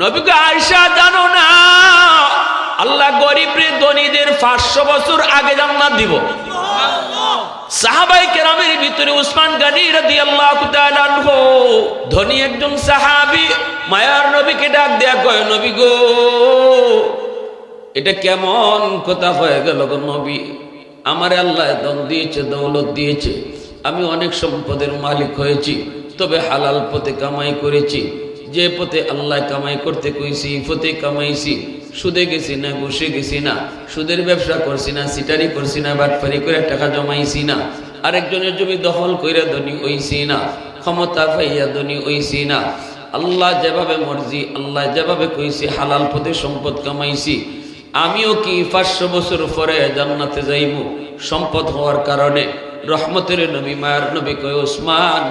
নবীকে আয়সা জানো না? আল্লাহ গরিব রে ধনীদের পাঁচশো বছর আগে জান্নাত দিব। সাহাবাই কেরামের ভিতরে উসমান গানি রাদি আল্লাহ ধনী একজন সাহাবি, মায়ার নবীকে ডাক দেয়া কয়, নবী গো, এটা কেমন কথা হয়ে গেল গো নবী? আমারে আল্লাহ দম দিয়েছে, দৌলত দিয়েছে। আমি অনেক সম্পদের মালিক হয়েছি, তবে হালাল পথে কামাই করেছি। যে পথে আল্লাহ কামাই করতে কইছি, পথে কামাইছি, সুদে গেছি না, ঘুষে গেছি না, সুদের ব্যবসা করছি না, সিটারি করছি না বাটফারি করে টাকা জমাইছি না, আরেকজনের জমি দখল কইরা ধনী হইছি না, ক্ষমতা পাইয়া ধনী হইছি না, আল্লাহ যেভাবে মর্জি, আল্লাহ যেভাবে কইছি, হালাল পথে সম্পদ কামাইছি, আমিও কি পাঁচশো বছর পরে জান্নাতে যাইব? সম্পদ হওয়ার কারণে রহমতের নবী, মায়ার নবী কয়, ওসমান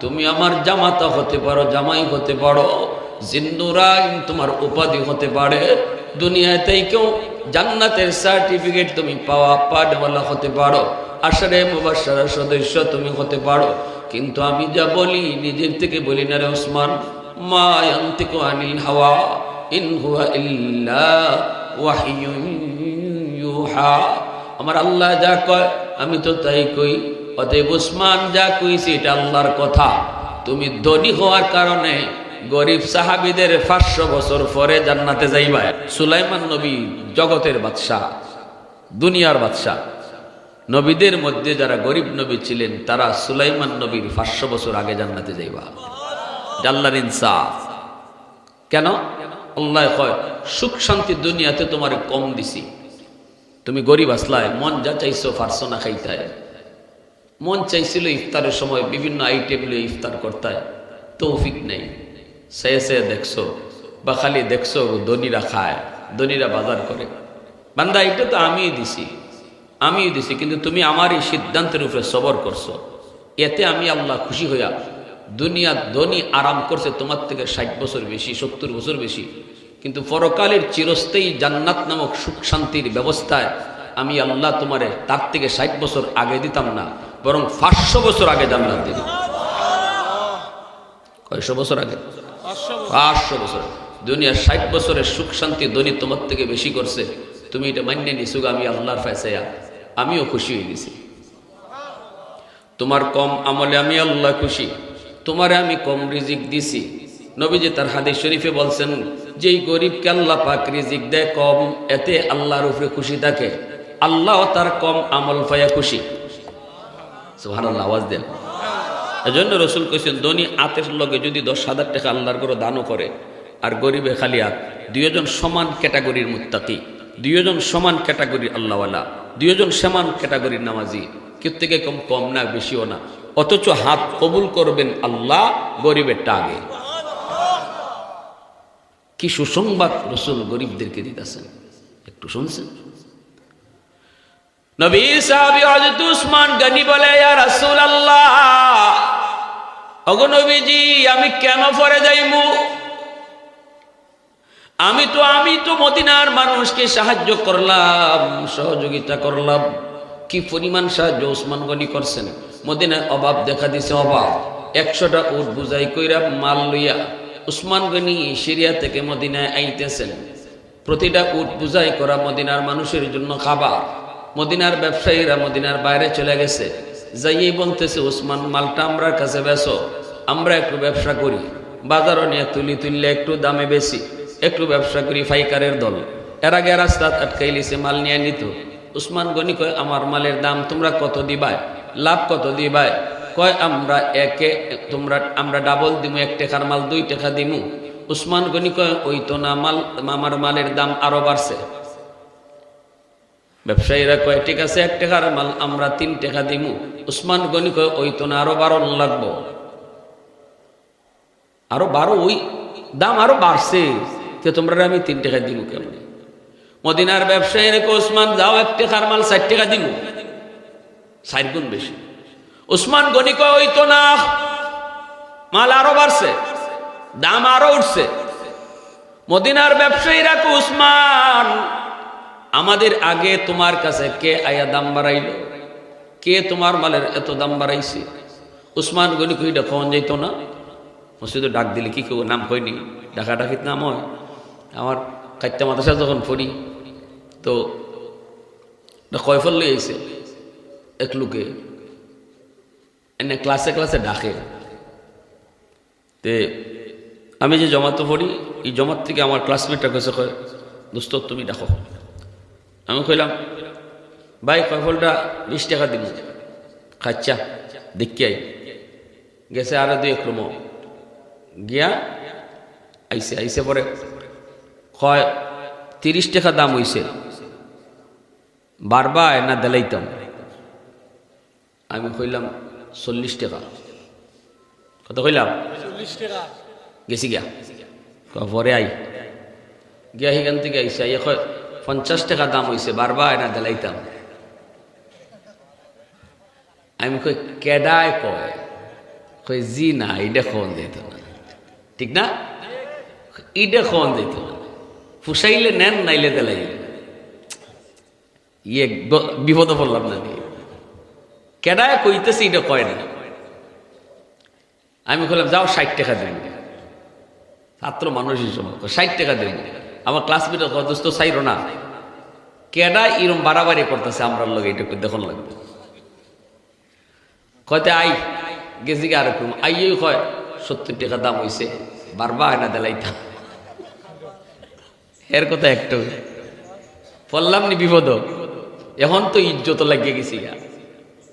তুমি আমার জামাতা হতে পারো, জামাই হতে পারো জিন্দুরাইন তোমার উপাধি হতে পারে। দুনিয়াতেই কেউ জান্নাতের সার্টিফিকেট তুমি পাওয়া পাঠওয়ালা হতে পারো, আশারে মুবাসারা সদস্য তুমি হতে পারো। কিন্তু আমি যা বলি, নিজের থেকে বলি না রে ওসমান, মা আনিল হাওয়া, ইন হুয়া ইল্লা আমার আল্লাহ যা কয়, আমি তো তাই কই। অতএব উসমান যা কইছি এটা আল্লাহর কথা। তুমি ধনী হওয়ার কারণে গরিব সাহাবিদের পাঁচশো বছর পরে জান্নাতে যাইবা। সুলাইমান নবী জগতের বাদশাহ, দুনিয়ার বাদশাহ। নবীদের মধ্যে যারা গরিব নবী ছিলেন, তারা সুলাইমান নবীর পাঁচশো বছর আগে জান্নাতে যাইবা। জাল্লার ইনসাফ। কেন? আল্লাহ কয়, সুখ শান্তি দুনিয়াতে তোমার কম দিছি। তুমি গরিব আসলায়, মন যা চাইছো পারছ না খাইতায় মন চাইছিল ইফতারের সময় বিভিন্ন আইটেম লিয়ে ইফতার করতায়। তৌফিক নেই। সে সে দেখছ, বা খালি দেখছ ধনীরা খায়, ধনীরা বাজার করে। বান্দা, এটা তো আমিই দিছি আমিই দিছি, কিন্তু তুমি আমার এই সিদ্ধান্তের উপরে সবর করছ। এতে আমি আল্লাহ খুশি হইয়া দুনিয়া ধনী আরাম করছে, তোমার থেকে ষাট বছর বেশি, সত্তর বছর বেশি। কিন্তু পরকালের চিরস্থায়ী জান্নাত নামক সুখ শান্তির ব্যবস্থায় আমি আল্লাহ তোমারে তার থেকে ষাট বছর আগে দিতাম না। বরং পাঁচশো বছর আগে জান্নাত দিতাম কয়শো বছর আগে? পাঁচশো বছর দুনিয়ার ষাট বছরের সুখ শান্তি ধনী তোমার থেকে বেশি করছে। তুমি এটা মান্য নিছুক আমি আল্লাহর ফাইসাইয়া আমিও খুশি হয়ে গেছি। তোমার কম আমলে আমি আল্লাহ খুশি। তোমারে আমি কম রিজিক দিছি। নবীজি তার হাদিস শরীফে বলছেন, যেই গরিবকে আল্লাহ পাক রিজিক দেয় কম, এতে আল্লাহর উপরে খুশি থাকে। আল্লাহ তার কম আমল পাইয়া খুশি। সুবহানাল্লাহ, আওয়াজ দেন। এজন্য রসুল কৈছেন ধনী আতের লগে যদি দশ হাজার টাকা আল্লাহর করে দানও করে, আর গরিবে খালি আত দুইজন সমান ক্যাটাগরির মুত্তাকি, দুইজন সমান ক্যাটাগরির আল্লাহওয়ালা, দুইজন সমান ক্যাটাগরির নামাজি, কেউ থেকে কম কম না, বেশিও না। অথচ হাত কবুল করবেন আল্লাহ গরিবেরটা আগে কি সুসংবাদ রসুল গরিবদেরকে দিতেছেন? একটু শুনছেন? নবী সাহাবী হযরত উসমান গনি বলে আমি কেন পরে যাইমু? আমি তো আমি তো মদিনার মানুষকে সাহায্য করলাম, সহযোগিতা করলাম। কি পরিমাণ সাহায্য ওসমান গনি করছেন? মদিনায় অভাব দেখা দিছে, অভাব। একশোটা উট বুঝাই কইরা মাল লইয়া উসমান গনি সিরিয়া থেকে মদিনায় আইতেছেন। প্রতিটা উট বুঝাই করা মদিনার মানুষের জন্য খাবার। মদিনার ব্যবসায়ীরা মদিনার বাইরে চলে গেছে। যাইয়েই বলতেছে উসমান মালটা আমরার কাছে বেসো আমরা একটু ব্যবসা করি। বাজারও নিয়ে তুলি তুললে একটু দামে বেশি, একটু ব্যবসা করি ফাইকারের দল। এর আগে রাস্তা আটকাই লিছে মাল নিয়ে নিত। উসমান গনি কয়, আমার মালের দাম তোমরা কত দিবায় লাভ কত দিবায় কয়, আমরা একে, তোমরা, আমরা ডাবল দিমু, এক টাকার মাল দুই টাকা দিমু। উসমান গনি কয়, ওই তো না, মাল, আমার মালের দাম আরও বাড়ছে। ব্যবসায়ীরা কয়, ঠিক আছে, এক টাকার মাল আমরা তিন টাকা দিমু। উসমান গনি কয়, ওই তো না, আরও বারো লাগবো। আরও বারো, ওই দাম আরও বাড়ছে। যে তোমরা আমি তিন টাকা দিব কেমন? মদিনার ব্যবসায়ী রেখে ওসমান যাও, এক টাকার মাল ষাট টাকা দিব ষাট গুণ বেশি। ওসমান গনি কয়, ওই তো না, মাল আরও বাড়ছে, দাম আরও উঠছে। মদিনার ব্যবসায়ীরা উসমান আমাদের আগে তোমার কাছে কে আয়া দাম বাড়াইল? কে তোমার মালের এত দাম বাড়াইছে? উসমান গনি কইটা কখন যাইতো না? মসজিদে ডাক দিলে কি কেউ নাম কইনি। ডাকা ডাকিত নাম হয়। আমার কাইটা মাদ্রাসা যখন পড়ি, তো কয়ফল লই আইছে এক লোকে। এনে ক্লাসে ক্লাসে ডাকে। তে আমি যে জমাতে পড়ি, এই জমাত থেকে আমার ক্লাসমেটটা কাছে কয়, দোস্ত, তুমি ডাকো। আমি কইলাম ভাই কয়ফলটা বিশ টাকা দিব? খাচ্চা দেখি আই। গেছে আরও দুই ক্রম গিয়া আইসে আইসে পরে কয় তিরিশ টাকা দাম হইছে। বারবার না দেলাইতাম। আমি কইলাম চল্লিশ টাকা। কত কইলাম? গেছি গিয়া। পরে আই। গিয়া সেখান থেকে আইসে আইয়া কয় পঞ্চাশ টাকা দাম হইছে, বারবার না দেলাইতাম। আমি কই, কেডায় কয়? কই, জি না এইটা খন দিত না ঠিক না? এইটা খন দিত না ফুসাইলে নেন, নাইলে দেলাইলে ইয়ে বিপদে পড়লাম না নিয়ে কেডায় কইতেছে এটা কয় না? আমি বললাম যাও, ষাট টাকা দেন। ছাত্র মানুষ হিসেবে। ষাট টাকা দেন। আমার ক্লাসমেট দোস্ত চাইরো না। কেডা এরম বাড়াবাড়ি করতেছে আমরা লোক এটা একটু দেখুন লাগবে। কয়তে, আই, গেছি আর একটু আইয়ে কয়, সত্তর টাকা দাম হইছে বারবার না দেলাইতাম। এর কথা একটু বললাম নি বিপদ এখন তো ইজ্জত লাগিয়ে গেছি গা।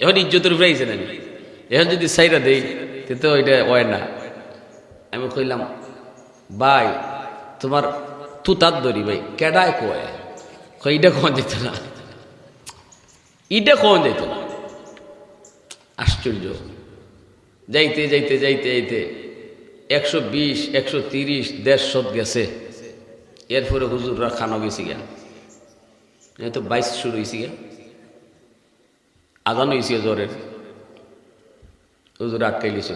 এখন ইজ্জতের উপরে আইছে না এখন যদি সাইরা দেই তো এটা হয় না। আমি কইলাম, ভাই, তোমার তুতার দরি ভাই কেডায় কয় এটা কখন যেত না ইটা কখন যেত না আশ্চর্য যাইতে যাইতে যাইতে যাইতে, একশো বিশ, একশো তিরিশ দেড়শো গেছে। এরপরে হুজুররা খানো গেছি এই তো বাইশ শুরু হয়েছি গিয়া। আজান হয়েছে জ্বরের। হুজুর আটকাইলিছে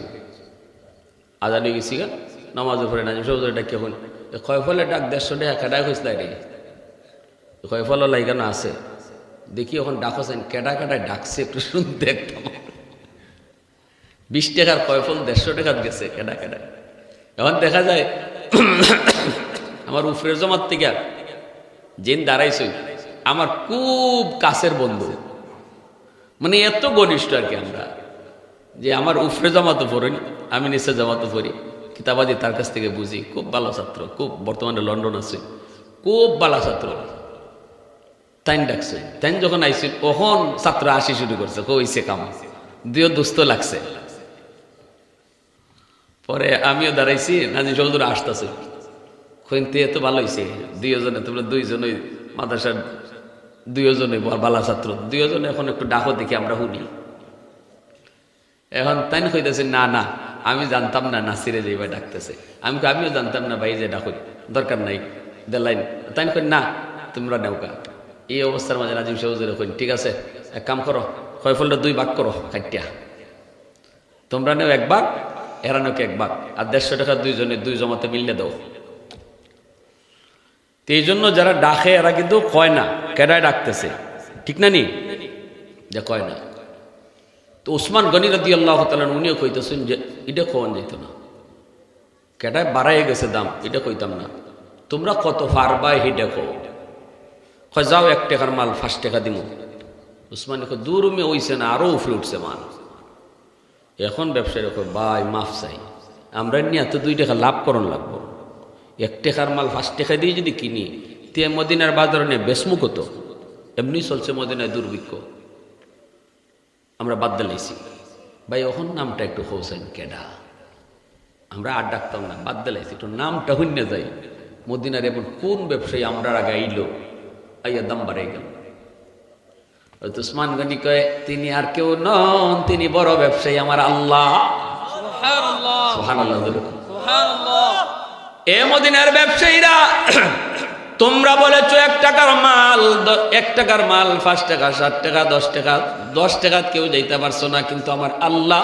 আজান হয়ে গেছি গা নামাজের পরে নাজিম হুজুর ডাক কয় ফলে ডাক দেড়শো টাকা কেডা হয়েছে তাই কয় ফল লাইগানো আছে? দেখি এখন ডাকছেন কেডা কেডায় ডাকছে একটু শুনতে দেখতাম বিশ টাকার কয় ফল দেড়শো টাকার গেছে কেডা কেডা। এখন দেখা যায়, আমার উফরে জমার থেকে যেন দাঁড়াইছে, আমার খুব কাছের বন্ধু। মানে এত ঘনিষ্ঠ আর কি আমরা, যে আমার উফরে জমাতে পড়েন, আমি নিচে জমাতে পড়ি। কিতাবাদি তার কাছ থেকে বুঝি, খুব ভালো ছাত্র, খুব বর্তমানে লন্ডন আছে, খুব ভালো ছাত্র। তাইন ডাকছে, তাইন যখন আইছিল তখন ছাত্র আসি শুরু করছে কইছে কাম? দুইও দুস্থ লাগছে। পরে আমিও দাঁড়াইছি নাজি চৌধুরী আসতেছে। কইতে এত ভালো হয়েছে দুইজনে, তোমরা দুইজনই মাদ্রাসার দুইজনে বালা ছাত্র, দুইজনে এখন একটু ডাকো দেখি আমরা শুনি। এখন তাই কইতেছে, না না আমি জানতাম না নাসিরে যে ভাই ডাকতেছে। আমি কই, আমিও জানতাম না ভাই যে ডাকো দরকার নাই দেলাইন তাই কই না তোমরা নেওকা এই অবস্থার মাঝে নাজিম সবুজের কইন ঠিক আছে এক কাম করো কয়ফলটা দুই ভাগ করো কাটিয়া তোমরা নেও এক ভাগ এরা নেও এক ভাগ আর দেড়শো টাকা দুইজনে দুই জমাতে মিললে দাও। তো এই জন্য যারা ডাকে এরা কিন্তু কয় না কেডায় ডাকতেছে। ঠিক না নি? যে কয় না। তো ওসমান গনি রাদি আল্লাহ তালান উনিও কইতেছেন যে, এটা কখন যেত না। কেটায় বাড়াই গেছে দাম, এটা কইতাম না। তোমরা কত পারবা হি দেখো কয়, যাও এক টাকার মাল, পাঁচ টাকা দিব উসমান কয় দূরমে হইছে না আরও উফরে উঠছে মাল। এখন ব্যবসায়ী কয় বাই মাফ চাই। আমরা নিয়ে এত দুই টাকা লাভ করণ লাগবো। এক টাকার মাল, পাঁচ টাকা দিয়ে যদি কিনি, তে মদিনার বাজারে নিয়ে বেসমু কত? এমনি চলছে মদিনায় দুর্ভিক্ষ। আমরা বাদ দিলাইছি। ভাই এখন নামটা একটু হোসেন কেডা? আমরা আর ডাকতাম না বাদ দিলাইছি। একটু নামটা হইনে যাই। মদিনার এমন কোন ব্যবসায়ী আমরা আগে আইলো? আইয়া দাম বাড়াই গেল। হয়তো উসমান গনি কয় তিনি আর কেউ নন তিনি বড় ব্যবসায়ী আমার আল্লাহ। এ মদিনার ব্যবসায়ীরা তোমরা বলেছ এক টাকার মাল এক টাকার মাল, পাঁচ টাকা, সাত টাকা, দশ টাকা দশ টাকা কেউ যাইতে পারছ না, কিন্তু আমার আল্লাহ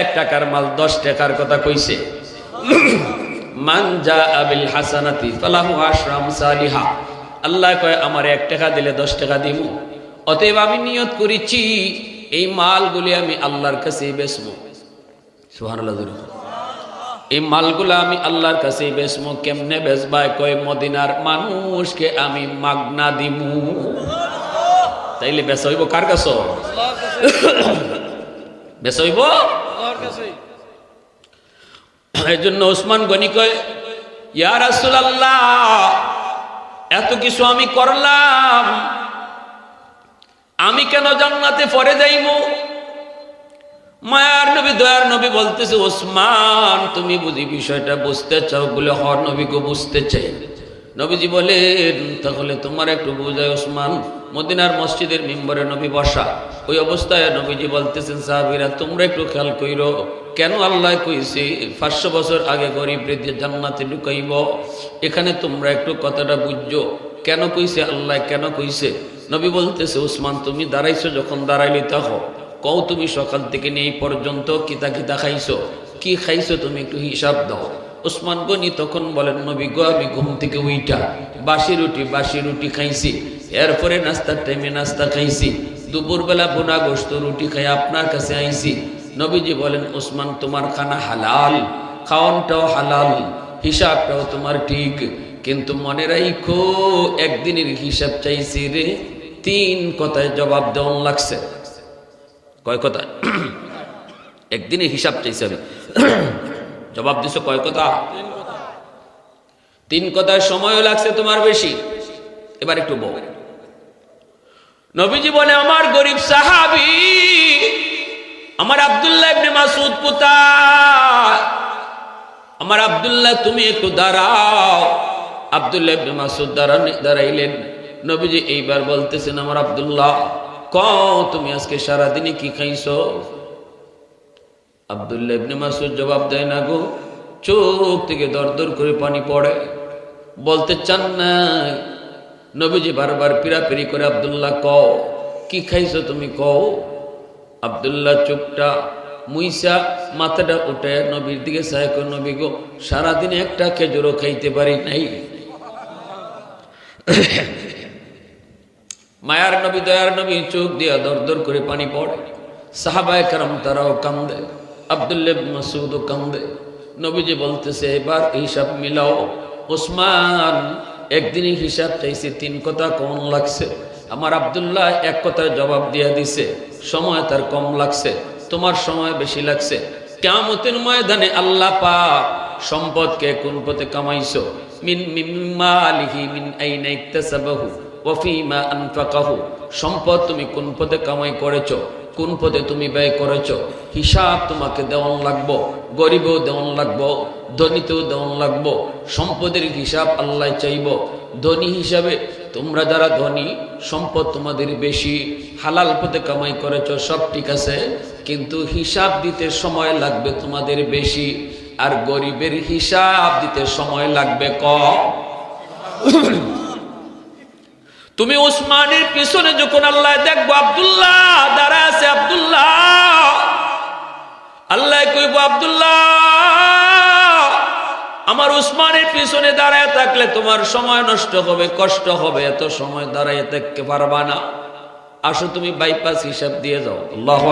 এক টাকার মাল, দশ টাকার কথা কইছে। মানজা আবিল হাসানাতি আল্লাহ কয়, আমার এক টাকা দিলে দশ টাকা দিব অতএব আমি নিয়ত করেছি, এই মালগুলি আমি আল্লাহর কাছে বেচবো। সুবহানাল্লাহ এই মালগুলা আমি আল্লাহর কাছে বেচমু, কেমনে বেচবাই কয়, মদিনার মানুষকে আমি মাগনা দিমু। তাইলে বেচা হইব কার কাছ? বেচা হইব? এই জন্য ওসমান গনি কয়, ইয়া রাসূলুল্লাহ, এত কিছু আমি করলাম। আমি কেন জান্নাতে পরে যাইমু? মায়ার নবী, দয়ার নবী বলতেছে, ওসমান, তুমি বুঝি বিষয়টা বুঝতে চাও? বলে হর নবীকে বুঝতে চাই। নবীজি বলেন, তাহলে তোমার একটু বোঝায় ওসমান, মদিনার মসজিদের মেম্বরে নবী বসা। ওই অবস্থায় নবীজি বলতেছেন, সাহাবিরা, তোমরা একটু খেয়াল কইর, কেন আল্লাহ কইছে, পাঁচশো বছর আগে গরিব বৃদ্ধি জান্নাতে ঢুকাইব? এখানে তোমরা একটু কথাটা বুঝছ। কেন কইছে আল্লাহ, কেন কইছে? নবী বলতেছে, ওসমান, তুমি দাঁড়াইছো, যখন দাঁড়াইলি তাহো কও তুমি সকাল থেকে নেই পর্যন্ত কিতা কিতা খাইছো? কি খাইছো তুমি একটু হিসাব দাও। ওসমান গনি তখন বলেন, নবী গো, আমি ঘুম থেকে উইটা, বাসি রুটি বাসি রুটি খাইছি। এরপরে নাস্তার টাইমে নাস্তা খাইছি। দুপুরবেলা বোনা গোস্ত রুটি খাই আপনার কাছে আইছি। নবীজি বলেন ওসমান তোমার খানা হালাল, খাওয়ানটাও হালাল, হিসাবটাও তোমার ঠিক। কিন্তু মনে রাইখো, একদিনের হিসাব চাইছি রে, তিন কথায় জবাব দেওয়ান লাগছে। কয় কথা? একদিনে হিসাব চাইছে আমি। জবাব দিছো কয় কথা? তিন কথা কথার সময়ও লাগছে তোমার বেশি। এবার একটু বউ নবীজি বলে, আমার গরিব সাহাবি, আমার আবদুল্লাহ ইবনে মাসুদ কোথায়? আমার আব্দুল্লাহ, তুমি একটু দাঁড়াও। আব্দুল্লাহ ইবনে মাসুদ দাঁড়াইলেন। নবীজি এইবার বলতেছেন, আমার আব্দুল্লাহ ক তুমি আজকে সারাদিনে কি খাইছো? আব্দুল্লাহ ইবনে মাসুদ জবাব দেয়, না গো, চোখ থেকে দর দর করে পানি পড়ে। বলতে চান না। নবীজি বারবার পিরাপিরি করে আব্দুল্লাহ কও, কি খাইছো তুমি কও? আব্দুল্লাহ চোখটা মুইসা মাথাটা উঠে নবীর দিকে সাহেব নবী গো, সারাদিনে একটা খেজুরও খাইতে পারি নাই। মায়ার নবী, দয়ার নবী, চোখ দিয়া দর দর করে পানি পড়ে। সাহাবায় কারাম তারাও কান্দে আবদুল্লেব মাসুদও কান্দে। নবীজি বলতেছে, এবার হিসাব মিলাও। ওসমান, একদিনই হিসাব চাইছে, তিন কথা কম লাগছে। আমার আব্দুল্লাহ এক কথায় জবাব দিয়া দিছে, সময় তার কম লাগছে, তোমার সময় বেশি লাগছে। কেমতের ময়দানে আল্লাহ পাক সম্পদকে কোন পথে কামাইছো? মিন মিম্মা আলিহি মিন আইনা ইকতাসাবাহু ওয়াফিমা আনফাকাহু, সম্পদ তুমি কোন পদে কামাই করেছ, কোন পদে তুমি ব্যয় করেছ, হিসাব তোমাকে দেওয়ান লাগবো, গরিবেও দেওয়ান লাগবো, ধনীতেও দেওয়ান লাগবো, সম্পদের হিসাব আল্লাহ চাইব, ধনী হিসাবে তোমরা যারা ধনী, সম্পদ তোমাদের বেশি, হালাল পথে কামাই করেছ, সব ঠিক আছে, কিন্তু হিসাব দিতে সময় লাগবে তোমাদের বেশি, আর গরিবের হিসাব দিতে সময় লাগবে কম তুমি উসমানের পিছনে যখন আল্লাহ দেখব আব্দুল্লাহ দাঁড়া আছে আব্দুল্লাহ। আল্লাহ কইব আব্দুল্লাহ আমার উসমানের পিছনে দাঁড়ায় থাকলে তোমার সময় নষ্ট হবে কষ্ট হবে এত সময় দাঁড়ায় থাকতে পারবা না। আসো তুমি বাইপাস হিসাব দিয়ে যাও। আল্লাহ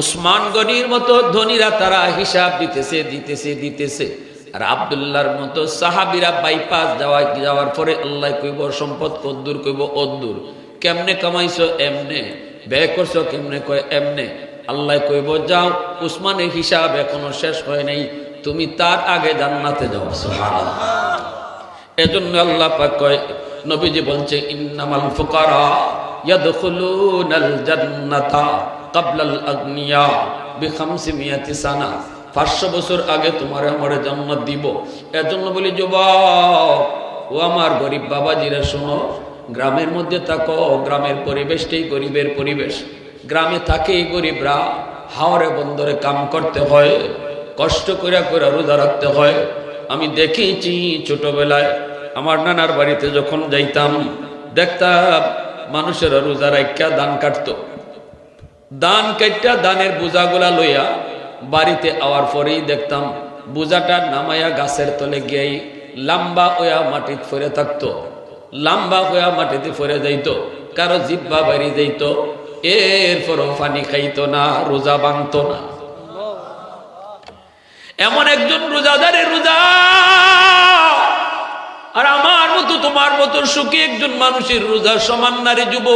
উসমান গনির মতো ধনীরা তারা হিসাব দিতেছে দিতেছে দিতেছে। আর আবদুল্লাহর মতো সাহাবিরা বাইপাস যাওয়া যাওয়ার পরে আল্লাহ কইব, সম্পদ কদ্দুর কইব অদ্দুর কেমনে কামাইছো? এমনে। ব্যয় করছ কেমনে? কয়, এমনে। আল্লাহ কইব, যাও, উসমানের হিসাব এখনও শেষ হয় নাই। তুমি তার আগে জান্নাতে যাও। এজন্য আল্লাহ পাক কয়, নবীজি বলছে, ইন্নামাল ফুকারা ইয়াদখুলুনাল জান্নাতা ক্বাবলাল আগনিয়া বিখামসি মিয়াতি সানা। পাঁচশো বছর আগে তোমার আমার জান্নাত দিব। এজন্য বলি, যুবক, ও আমার গরিব বাবাজিরা, শোনো, গ্রামের মধ্যে থাকো, গ্রামের পরিবেশটাই গরিবের পরিবেশ। গ্রামে থাকেই গরিবরা হাওড়ে বন্দরে কাম করতে হয়, কষ্ট করে করে রোজা রাখতে হয়। আমি দেখেছি ছোটবেলায় আমার নানার বাড়িতে যখন যাইতাম, দেখতাম মানুষেরা রোজা রাখা দান কাটতো। দান কাটটা দানের বোঝাগুলা লইয়া বাড়িতে আওয়ার পরেই দেখতাম বোঝাটা নামাইয়া গাছের তলে গিয়েই লাম্বা ওয়া মাটিত ফরে থাকতো। লাম্বা ওয়া মাটিতে ফরে যাইতো, কারও জিব্বা বাড়ি যাইত, এরপরও পানি খাইতো না, রোজা ভাঙতো না। এমন একজন রোজাদারের রোজা। আর আমার মতো তোমার মতো সুখী একজন মানুষের রোজা সমান নারী যুব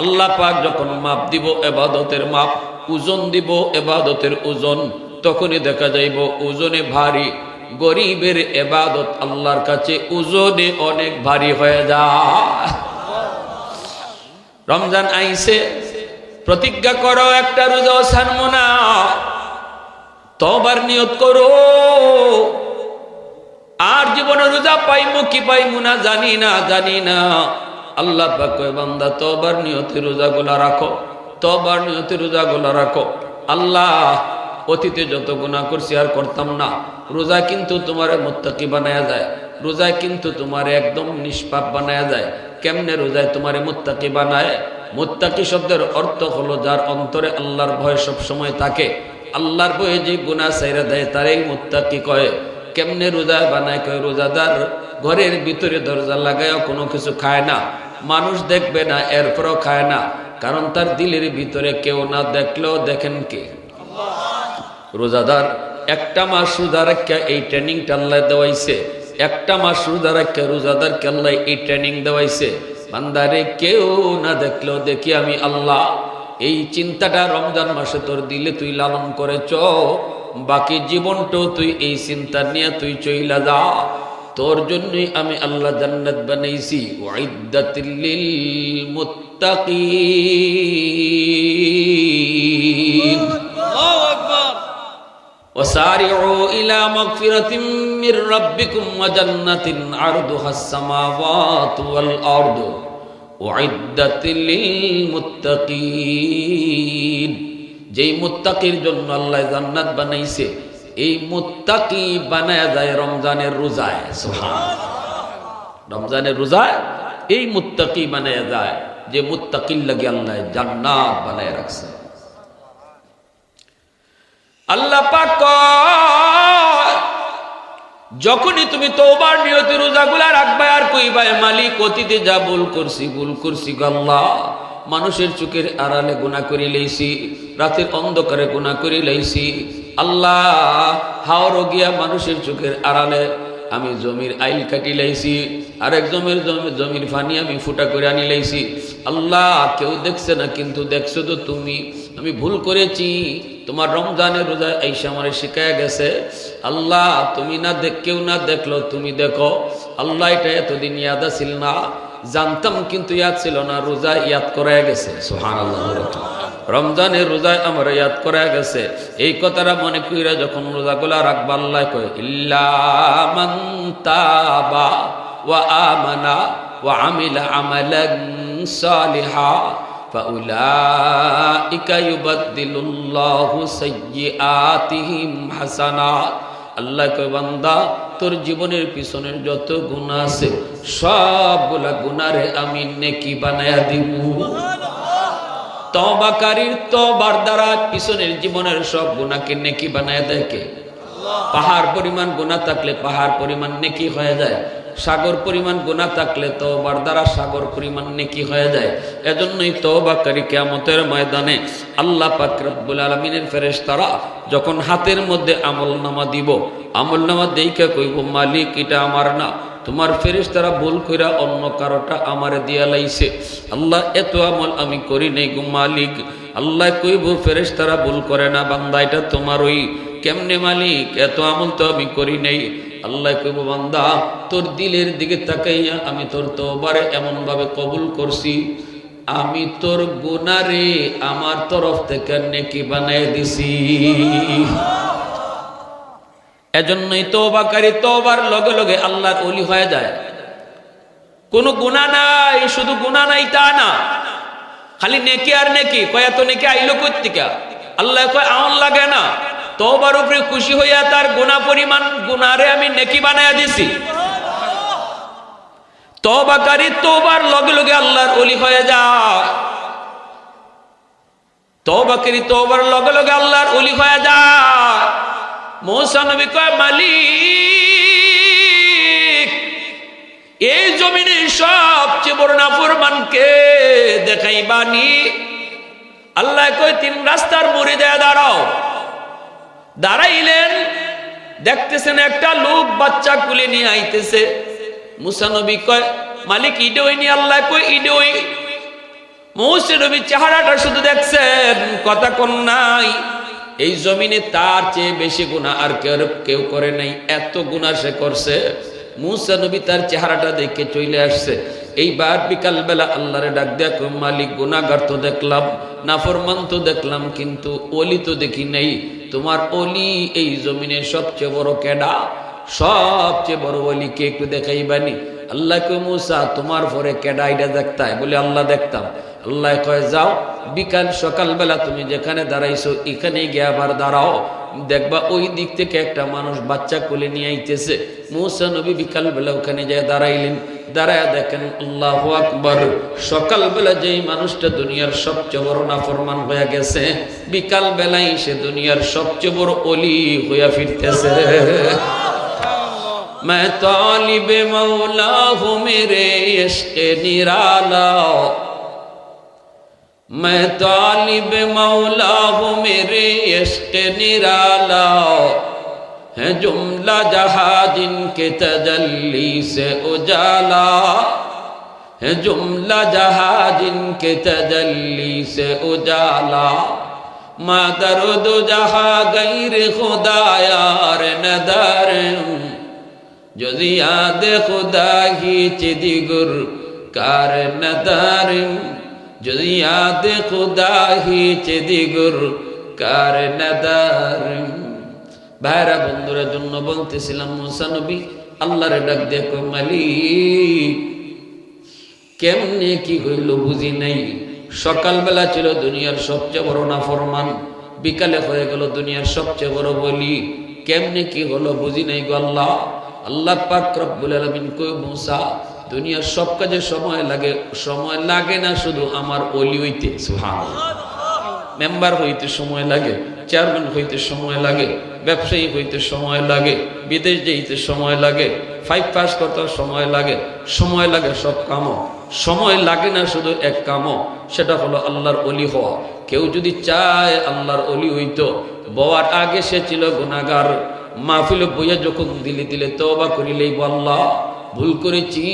আল্লাহ পাক যখন মাপ দিব, এবাদতের মাপ, ওজন দিব, এবাদতের ওজন, তখনই দেখা যাইব ওজনে ভারী। গরিবের এবাদত আল্লাহর কাছে ওজনে অনেক ভারী হয়ে যায়। রমজান আইসে প্রতিজ্ঞা করো একটা রোজা ছাড়বো না তবার নিয়ত করো। আর জীবনে রোজা পাইমু কি পাইমু না জানি না জানি না। আল্লাহ বান্দা তবার নিয়তে রোজাগুলা রাখো তবার নিয়তে রোজাগুলা রাখো। আল্লাহ, অতীতে যত গুণা করছি আর করতাম না। রোজা কিন্তু তোমার মুত্তাকি বানায়া যায়, রোজা কিন্তু তোমার একদম নিষ্পাপ বানায়া যায়। কেমনে রোজায় তোমারে মুত্তাকি বানায়? মুত্তাকি শব্দের অর্থ হলো যার অন্তরে আল্লাহর ভয় সব সময় থাকে। আল্লাহর ভয়ে যে গুনাহ সাইরা দেয়, তারাই মুত্তাকি কয়। কেমনে রোজা বানায় কয়, রোজাদার ঘরের ভিতরে দরজা লাগায়ও কোনো কিছু খায় না। মানুষ দেখবে না, এরপরও খায় না। কারণ তার দিলের ভিতরে কেউ না দেখলেও দেখেন কে? রোজাদার, একটা মাস রোজা রাখা এই ট্রেনিংটা আল্লাহ দেওয়াইছে। একটা মাস রোজা রাখা রোজাদার আল্লাহ এই ট্রেনিং দেওয়াইছে। বান্দারে কেউ না দেখলেও দেখি আমি আল্লাহ। এই চিন্তাটা রমজান মাসে তোর দিলে তুই লালন করেছ। বাকি জীবনটাও তুই এই চিন্তা নিয়ে তুই চইলা যা। তোর জন্যই আমি আল্লাহ জান্নাত বানাইছি ওয়াইদাতিল লিল মুত্তাকিন আল্লাহু আকবার وسارعوا إلى مغفرة من ربكم وجنة عرضها السماوات والأرض أعدت للمتقين যেই মুত্তাকির জন্য আল্লাহ জান্নাত বানাইছে এই মুত্তাকি বানায় যায় রমজানের রোজায় রমজানের রোজায় এই মুত্তাকি বানায় যায়, যে মুত্তাকির লাগে আল্লাহ জান্নাত বানায় রাখছে। আল্লাহ পাক যখনই তুমি তোবার নিয়তি রোজাগুলা রাখবে আর কইবাই, মালিক অতীতে যা ভুল করছি ভুল করছি গল্লা মানুষের চোখের আড়ালে গুণা করে লইছি, রাতের অন্ধকারে গুণা করে লইছি। আল্লাহ হাওড় গিয়া মানুষের চোখের আড়ালে আমি জমির আইল কাটি লাইছি, আরেক জমির জমি জমির ফানি আমি ফুটা করে আনি লাইছি। আল্লাহ, কেউ দেখছে না, কিন্তু দেখছ তো তুমি। আমি ভুল করেছি, তোমার রমজানের রোজায় আইসা আমার শিখায় গেছে। আল্লাহ, তুমি না দেখ কেউ না দেখল, তুমি দেখো। আল্লাহ, এটা এতদিন ইয়াদ ছিল না। জানতাম কিন্তু ইয়াদ ছিল না রোজা ইয়াদ করায় গেছে সোহান আল্লাহ রমজানের রোজায় আমার ইয়াদ করা গেছে এই কথাটা মনে কইরা যখন রোজাগুলা রাখবা আল্লাহ কয় ইল্লা মান তাবা ওয়া আমানা ওয়া আমিলা আমালান সালিহা فأولئك يبدل الله سيئاتهم حسنات আল্লাহ কয় বান্দা তোর জীবনের পিছনের যত গুণা আছে সবগুলা গুণারে আমি নেকি বানায়া দিব। তবাকারীর তবার দ্বারা পিছনের জীবনের সব গুণাকে নেকি বানায় দেখে পাহাড় পরিমাণ গুণা থাকলে পাহাড় পরিমাণ নেকি হয়ে যায়। সাগর পরিমাণ গুণা থাকলে তবার দ্বারা সাগর পরিমাণ নেকি হয়ে যায়। এজন্যই তবাকারী কেমতের ময়দানে। আল্লাহ পাক আলমিনের ফেরেশ তারা যখন হাতের মধ্যে আমল নামা দিব আমল নামা দেখে কইব, মালিক, এটা আমার না। তোমার ফেরেশ তারা ভুল কইরা অন্য কারোটা আমারে দিয়া লাইছে। আল্লাহ, এত আমল আমি করি নাই গো মালিক। আল্লাহ কইব ফেরেশ তারা ভুল করে না, বান্দা, এটা তোমার ওই কেমনে মালিক? এত আমল তো আমি করি নাই। আল্লাহ কইব, বান্দা, তোর দিলের দিকে তাকাইয়া আমি তোর তোবারে এমন ভাবে কবুল করছি। আমি তোর গুনারে আমার তরফ থেকে নেকি বানাই দিছি। এজন্যই তোবাকারী তোবার লগে লগে আল্লাহর অলি হয়ে যায়। কোনো গুণা নাই, শুধু গুণা নাই তা না। খালি নেকি আর নেকি, কয় তো নেকি আইলো কর্তিকা আল্লাহ কয় আমল লাগে না। তোবার উপরে খুশি হইয়া তার গুণা পরিমাণ গুনারে আমি নেকি বানায়া দিছি। তবাকারী তোবার লগে লগে আল্লাহর অলি হয়ে যায়। তবাকারী তোবার লগে লগে আল্লাহর অলি হয়ে যায়। মৌসা নবী কয়, মালিক, এই জমিনে সবচেয়ে বড় নাফরমানকে দেখাই বানি আল্লাহ কয়, তিন রাস্তার মোড়ে দেয়া দাঁড়াও। দাঁড়াইলেন, দেখতেছেন একটা লোক বাচ্চা কুলে নিয়ে আইতেছে। মুসানবী কয়, মালিক ইডোই নি, আল্লাহ কই ইডোই মৌসে নবী চেহারাটা শুধু দেখছেন, কথা কোন নাই। এই জমিনে তার চেয়ে বেশি গুণা আর কেউ কেউ করে নাই, এত গুণা সে করছে। মুসা নবী তার চেহারাটা দেখে চলে আসছে। এইবার বিকালবেলা আল্লাহরে ডাক দেখো মালিক গুণাগার তো দেখলাম, নাফরমান তো দেখলাম, কিন্তু অলি তো দেখি নেই। তোমার অলি এই জমিনের সবচেয়ে বড় কেডা? সবচেয়ে বড় অলিকে একটু দেখাইবানি। আল্লাহ কে মুসা তোমার পরে কেডা এটা দেখতাই? বলে, আল্লাহ দেখতাম। আল্লাহ কয়, যাও, বিকাল, সকালবেলা তুমি যেখানে দাঁড়াইছো এখানে গিয়ে আবার দাঁড়াও। দেখবা ওই দিক থেকে একটা মানুষ বাচ্চা কোলে নিয়ে আইতেছে। মৌসা নবী বিকালবেলা ওখানে যায় দাঁড়াইলেন। দাঁড়ায় দেখেন আল্লাহ আকবর। সকালবেলা যেই মানুষটা দুনিয়ার সবচেয়ে বড় নাফরমান হয়ে গেছে বিকাল বেলায় সে দুনিয়ার সবচেয়ে বড় অলি হইয়া ফিরতেছে। میں طالب مولا ہوں میرے عشق نرالا میں طالب مولا ہوں میرے عشق نرالا ہے جملہ جہاں جن کے تجلی سے اجالا۔ ہے جملہ جہاں جن کے تجلی سے اجالا۔ ما درد جہاں غیر خدا یار ندر جو زیاد خدا ہی چدی گر کار ندر جو زیاد خدا ہی چدی گر کار ندر ভাইরা বন্ধুরা জন্য বলতেছিলাম মুসানবী আল্লাহরে ডাক দেখো মালিক, কেমনে কি হইল বুঝি নাই। সকালবেলা ছিল দুনিয়ার সবচেয়ে বড় নাফরমান, বিকালে হয়ে গেল দুনিয়ার সবচেয়ে বড় বলি। কেমনে কি হলো বুঝি নাই গো আল্লাহ। আল্লাহ পাক রব্বুল আলামিন কই মুসা, দুনিয়ার সব কাজে সময় লাগে সময় লাগে না শুধু আমার অলি হইতে, সুবহানাল্লাহ। মেম্বার হইতে সময় লাগে, চেয়ারম্যান হইতে সময় লাগে ব্যবসায়ী হইতে সময় লাগে, বিদেশ যেতে সময় লাগে ফাইভ পাস করতে সময় লাগে সময় লাগে সব কামও। সময় লাগে না শুধু এক কামও, সেটা হলো আল্লাহর অলি হওয়া। কেউ যদি চায় আল্লাহর অলি হইতো বওয়ার আগে সে ছিল গুণাগার মাহফিল বইয়া যখন দিলে দিলে তবা করিলেই বল্লা ভুল করেছি,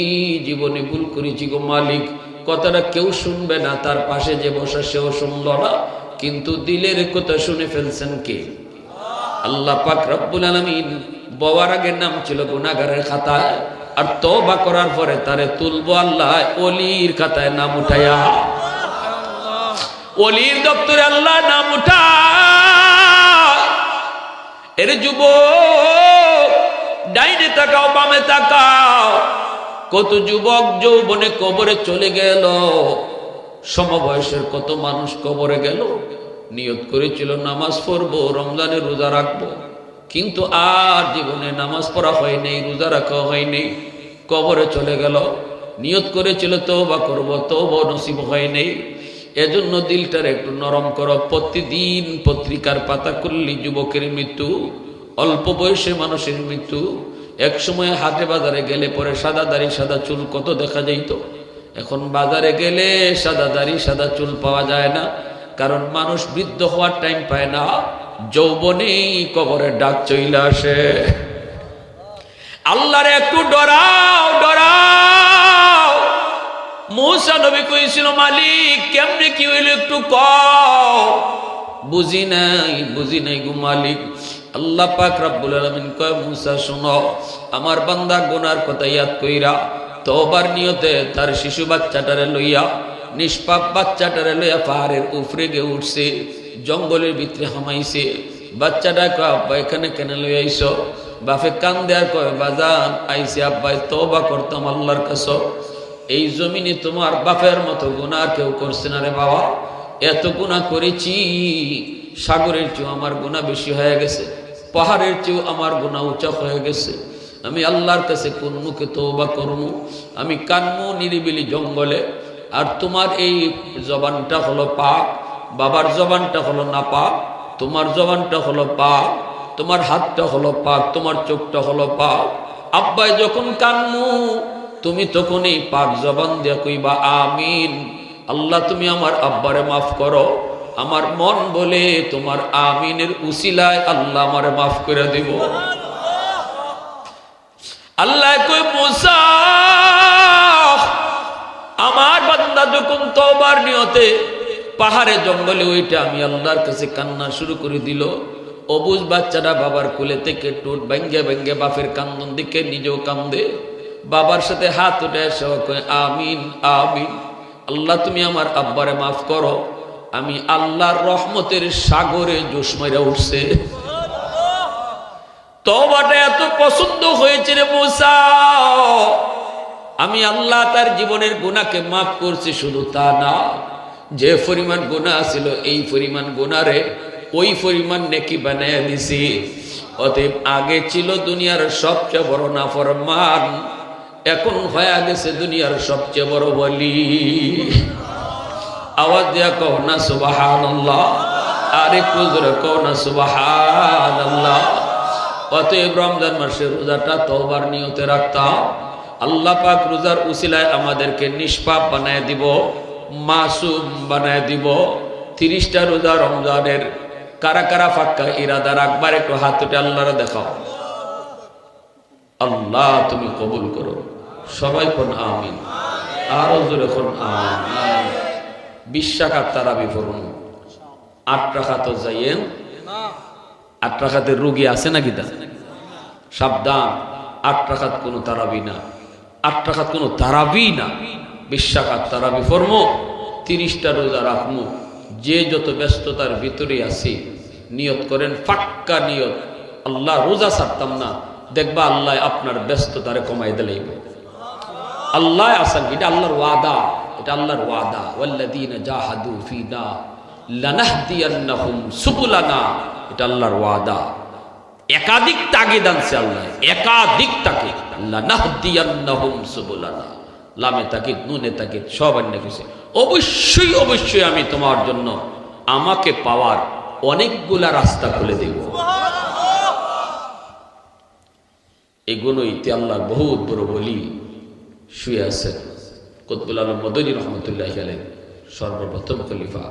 জীবনে ভুল করেছি গো মালিক। কথাটা কেউ শুনবে না, তার পাশে যে বসা সেও শুনল না। কিন্তু দিলের কথা শুনে ফেলছেন কে? আল্লাহ পাক রব্বুল আলামিন বওয়ার আগের নাম ছিল গুনাহগারের খাতায় আর তওবা করার পরে তারে তুলবো আল্লাহ অলির খাতায় নাম উঠায়া। অলির দপ্তরে আল্লাহ নাম উঠায় এর যুব ডাইনে তাকাও বামে তাকাও। কত যুবক যৌবনে কবরে চলে গেল। সমবয়সের কত মানুষ কবরে গেল। নিয়ত করেছিল, নামাজ পড়ব, রমজানে রোজা রাখব। কিন্তু আর জীবনে নামাজ পড়া হয়নি রোজা রাখা হয়নি কবরে চলে গেল। নিয়ত করেছিল, তওবা করব, তওবা নসিব হয়নি এজন্য দিলটার একটু নরম করো। প্রতিদিন পত্রিকার পাতা খুললি, যুবকের মৃত্যু, অল্প বয়সে মানুষের মৃত্যু। এক সময় হাটে বাজারে গেলে পরে সাদা দাড়ি, সাদা চুল, কত দেখা যাইত। এখন বাজারে গেলে সাদা দাড়ি, সাদা চুল পাওয়া যায় না। কারণ মানুষ বৃদ্ধ হওয়ার টাইম পায় না। যৌবনেই কবরের ডাক চইলে আসে। আল্লাহরে একটু ডরাও ডরাও। মৌসা নবী কইছিল, মালিক, কেমনে কি হইল একটু কও? বুঝি নাই বুঝি নাই গো মালিক। আল্লাহ পাক রব্বুল আলামিন কয়, মুসা, শুনো, আমার বান্দা গুনার কথা ইয়াদ কইরা তোবার নিয়তে তার শিশু বাচ্চাটারে লইয়া নিষ্পাপ বাচ্চাটারে লইয়া পাহাড়ের উপরে গে উঠছে, জঙ্গলের ভিতরে হামাইছে। বাচ্চাটা কয়, আব্বা, এখানে কেন লই আইছো বাপে কান দেয়ার কয়, বাজান, আইসে আব্বাই তোবা করতাম আল্লাহর কাছে। এই জমিনে তোমার বাপের মতো গুণা কেউ করছে না রে বাবা। এত গুণা করেছি, সাগরের চেয়েও আমার গুণা বেশি হয়ে গেছে। পাহাড়ের চেয়েও আমার গুণা উঁচা হয়ে গেছে। আমি আল্লাহর কাছে কোন মুখে তৌবা করমু? আমি কানমু নিরিবিলি জঙ্গলে। আর তোমার এই জবানটা হলো পাক বাবার জবানটা হলো না পাক তোমার জবানটা হলো পাক তোমার হাতটা হলো পাক তোমার চোখটা হলো পাক। আব্বাই যখন কানমু তুমি তখন এই পাক জবান দিয়া কইবা আমিন। আল্লাহ তুমি আমার আব্বারে মাফ করো। আমার মন বলে তোমার আমিনের উসিলায় আল্লাহ আমারে মাফ করে দিব। আল্লাহ কই মুসা আমার বান্দা যখন তবার নিয়তে পাহাড়ে জঙ্গলে ওইটা আমি আল্লাহর কাছে কান্না শুরু করে দিল। অবুজ বাচ্চারা বাবার কোলে থেকে টুট ভেঙ্গে ভেঙ্গে বাপের কান্দন দিকে নিজেও কান্দে। বাবার সাথে হাত উঠে কয়, আমিন আমিন। আল্লাহ তুমি আমার আব্বারে মাফ করো। আমি আল্লাহর রহমতের সাগরে জোশ মেরে উঠছে। তবাটা এত পছন্দ হয়েছে রে মুসা। আমি আল্লাহ তার জীবনের গুণাকে মাফ করছি, শুধু তা না, যে পরিমাণ গুণা ছিল এই পরিমাণ গুণারে ওই পরিমাণ নেকি বানায় দিছি। অতএব আগে ছিল দুনিয়ার সবচেয়ে বড় নাফরমান, এখন হয়ে গেছে দুনিয়ার সবচেয়ে বড় বলি আওয়াজ দিয়া কও না সুবাহান আর একটু জোরে কও না সুবাহান অতএব রমজান মাসের রোজাটা তওবার নিয়তে রাখতাম। আল্লাহ পাক রোজার উসিলায় আমাদেরকে নিষ্পাপ বানায় দিব, মাসুম বানায় দিব। তিরিশটা রোজা রমজানের কারা কারা ফাক্কা ইরাদা রাখবার একটু হাত উঠে আল্লাহরা দেখাও। আল্লাহ তুমি কবুল করো। সবাই কোন আমিন? আরও জোরে কোন আমিন? বিশ্বাকাত তারাবি পড়ুন। আট রাখাত যাইয়েন। আট রাখাতের রুগী আছে নাকি তা সাবধান। আট রাখাত কোনো তারাবি না। আট রাখাত কোনো তারাবি না। বিশ্বাকাত তারাবি ফর্ম। তিরিশটা রোজা রাখমু। যে যত ব্যস্ততার ভিতরে আছি, নিয়ত করেন, ফাক্কা নিয়ত। আল্লাহ রোজা ছাড়তাম না। দেখবা আল্লাহ আপনার ব্যস্ততারে কমাই দিলেই আল্লাহ আসান এটা আল্লাহর ওয়াদা। এটা আল্লাহর ওয়াদা। ওয়াল্লাযীনা জাহাদু ফিনা লানাহদিয়ান্নাহুম সুবুলানা। এটা আল্লাহর ওয়াদা। একাধিক তাগিদ আনছে আল্লাহ, একাধিক সুবুলানা। লামে তাকিদ নুনে তাকিদ সব অন্য অবশ্যই অবশ্যই আমি তোমার জন্য আমাকে পাওয়ার অনেকগুলা রাস্তা খুলে দেব। এগুলোই তে আল্লাহর বহুত বড় বলি শুয়ে আছেন। কতবুল আলম মদনী রহমতুল্লাহ সর্বপ্রথম খলিফা।